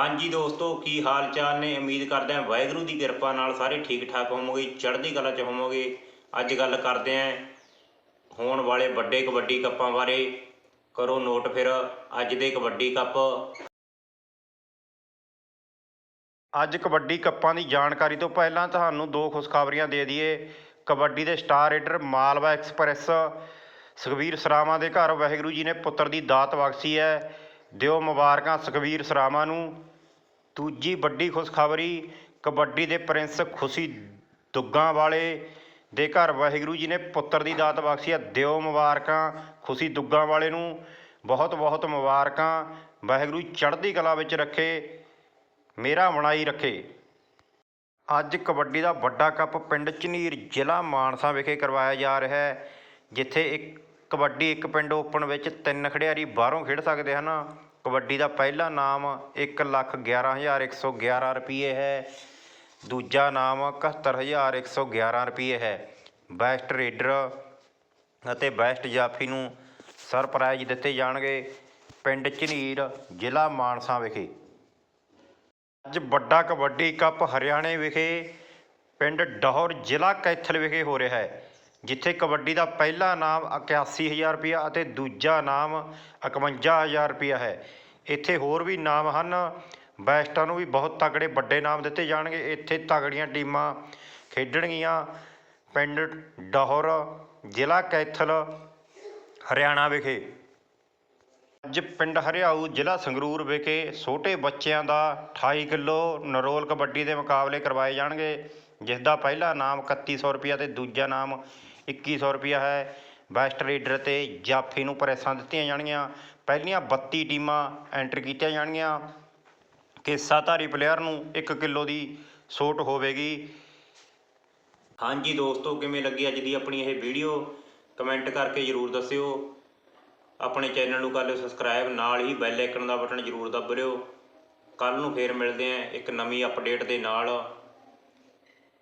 ਹਾਂਜੀ ਦੋਸਤੋ, ਕੀ ਹਾਲ ਚਾਲ ਨੇ? ਉਮੀਦ ਕਰਦੇ ਹਾਂ ਵਾਹਿਗੁਰੂ ਦੀ ਕਿਰਪਾ ਨਾਲ ਸਾਰੇ ਠੀਕ ਠਾਕ ਹੋਵੋਗੇ, ਚੜ੍ਹਦੀ ਕਲਾ 'ਚ ਹੋਵੋਗੇ। ਅੱਜ ਗੱਲ ਕਰਦੇ ਹਾਂ ਹੋਣ ਵਾਲੇ ਵੱਡੇ ਕਬੱਡੀ ਕੱਪਾਂ ਬਾਰੇ। ਕਰੋ ਨੋਟ ਫਿਰ, ਅੱਜ ਦੇ ਕਬੱਡੀ ਕੱਪ। ਅੱਜ ਕਬੱਡੀ ਕੱਪਾਂ ਦੀ ਜਾਣਕਾਰੀ ਤੋਂ ਪਹਿਲਾਂ ਤੁਹਾਨੂੰ ਦੋ ਖੁਸ਼ਖਬਰੀਆਂ ਦੇ ਦਈਏ। ਕਬੱਡੀ ਦੇ star raider Malwa express. Sukhvir Sarawan ਦੇ ਘਰ ਵਾਹਿਗੁਰੂ ਜੀ ਨੇ ਪੁੱਤਰ ਦੀ ਦਾਤ ਬਖਸ਼ੀ ਹੈ। ਦਿਓ ਮੁਬਾਰਕਾਂ ਸੁਖਵੀਰ ਸਰਾਵਾਂ ਨੂੰ। ਦੂਜੀ ਵੱਡੀ ਖੁਸ਼ਖਬਰੀ, ਕਬੱਡੀ ਦੇ ਪ੍ਰਿੰਸ ਖੁਸ਼ੀ ਦੁੱਗਾਂ ਵਾਲੇ ਦੇ ਘਰ ਵਾਹਿਗੁਰੂ ਜੀ ਨੇ ਪੁੱਤਰ ਦੀ ਦਾਤ ਬਖਸ਼ੀ ਆ। ਦਿਓ ਮੁਬਾਰਕਾਂ ਖੁਸ਼ੀ ਦੁੱਗਾਂ ਵਾਲੇ ਨੂੰ। ਬਹੁਤ ਬਹੁਤ ਮੁਬਾਰਕਾਂ। ਵਾਹਿਗੁਰੂ ਚੜ੍ਹਦੀ ਕਲਾ ਵਿੱਚ ਰੱਖੇ, ਮੇਰਾ ਬਣਾਈ ਰੱਖੇ। ਅੱਜ ਕਬੱਡੀ ਦਾ ਵੱਡਾ ਕੱਪ ਪਿੰਡ ਝਨੀਰ ਜ਼ਿਲ੍ਹਾ ਮਾਨਸਾ ਵਿਖੇ ਕਰਵਾਇਆ ਜਾ ਰਿਹਾ ਹੈ, ਜਿੱਥੇ ਇੱਕ ਕਬੱਡੀ ਇੱਕ ਪਿੰਡ ਓਪਨ ਵਿੱਚ ਤਿੰਨ ਖਿਡਾਰੀ ਬਾਹਰੋਂ ਖੇਡ ਸਕਦੇ ਹਨ। ਕਬੱਡੀ ਦਾ ਪਹਿਲਾ ਨਾਮ 111111 ਰੁਪਏ ਹੈ। ਦੂਜਾ ਨਾਮ 71111 ਰੁਪਏ ਹੈ। ਬੈਸਟ ਰੇਡਰ ਅਤੇ ਬੈਸਟ ਜਾਫੀ ਨੂੰ ਸਰਪ੍ਰਾਈਜ਼ ਦਿੱਤੇ ਜਾਣਗੇ ਪਿੰਡ ਝਨੀਰ, ਜ਼ਿਲ੍ਹਾ ਮਾਨਸਾ ਵਿਖੇ। ਅੱਜ ਵੱਡਾ ਕਬੱਡੀ ਕੱਪ ਹਰਿਆਣੇ ਵਿਖੇ, ਪਿੰਡ ਡਹੌਰ ਜ਼ਿਲ੍ਹਾ ਕੈਥਲ ਵਿਖੇ ਹੋ ਰਿਹਾ ਹੈ। ਜਿੱਥੇ ਕਬੱਡੀ ਦਾ ਪਹਿਲਾ ਨਾਮ 81000 ਰੁਪਇਆ ਅਤੇ ਦੂਜਾ ਨਾਮ 51000 ਰੁਪਇਆ ਹੈ। ਇੱਥੇ ਹੋਰ ਵੀ ਨਾਮ ਹਨ। ਬੈਸਟਾਂ ਨੂੰ ਵੀ ਬਹੁਤ ਤਕੜੇ ਵੱਡੇ ਨਾਮ ਦਿੱਤੇ ਜਾਣਗੇ। ਇੱਥੇ ਤਕੜੀਆਂ ਟੀਮਾਂ ਖੇਡਣਗੀਆਂ। ਪਿੰਡ ਡਹੌਰ, ਜ਼ਿਲ੍ਹਾ ਕੈਥਲ, ਹਰਿਆਣਾ ਵਿਖੇ। ਅੱਜ ਪਿੰਡ ਹਰਿਆਊ, ਜ਼ਿਲ੍ਹਾ ਸੰਗਰੂਰ ਵਿਖੇ ਛੋਟੇ ਬੱਚਿਆਂ ਦਾ 28 ਕਿਲੋ ਨਰੋਲ ਕਬੱਡੀ ਦੇ ਮੁਕਾਬਲੇ ਕਰਵਾਏ ਜਾਣਗੇ। ਜਿਸ ਦਾ ਪਹਿਲਾ ਨਾਮ 3100 ਰੁਪਇਆ ਤੇ ਦੂਜਾ ਨਾਮ 2100 ਰੁਪਇਆ ਹੈ। ਬੈਸਟ ਰੇਡਰ ਤੇ ਜਾਫੀ ਨੂੰ ਪ੍ਰੈਸਾਂ ਦਿੱਤੀਆਂ ਜਾਣਗੀਆਂ। ਪਹਿਲੀਆਂ 32 ਟੀਮਾਂ ਐਂਟਰ ਕੀਤੀਆਂ ਜਾਣਗੀਆਂ ਕਿ ਕੇਸਾਧਾਰੀ ਪਲੇਅਰ ਨੂੰ 1 ਕਿਲੋ ਦੀ ਸੋਟ ਹੋਵੇਗੀ। ਹਾਂਜੀ ਦੋਸਤੋ, ਕਿਵੇਂ ਲੱਗੀ ਅੱਜ ਦੀ ਆਪਣੀ ਇਹ ਵੀਡੀਓ ਕਮੈਂਟ ਕਰਕੇ ਜਰੂਰ ਦੱਸਿਓ। ਆਪਣੇ ਚੈਨਲ ਨੂੰ ਕਰ ਲਿਓ ਸਬਸਕ੍ਰਾਈਬ ਨਾਲ ਹੀ ਬੈਲ ਆਈਕਨ ਦਾ ਬਟਨ ਜਰੂਰ ਦਬ ਲਿਓ। ਕੱਲ ਨੂੰ ਫੇਰ ਮਿਲਦੇ ਆਂ ਇੱਕ ਨਵੀਂ ਅਪਡੇਟ ਦੇ ਨਾਲ।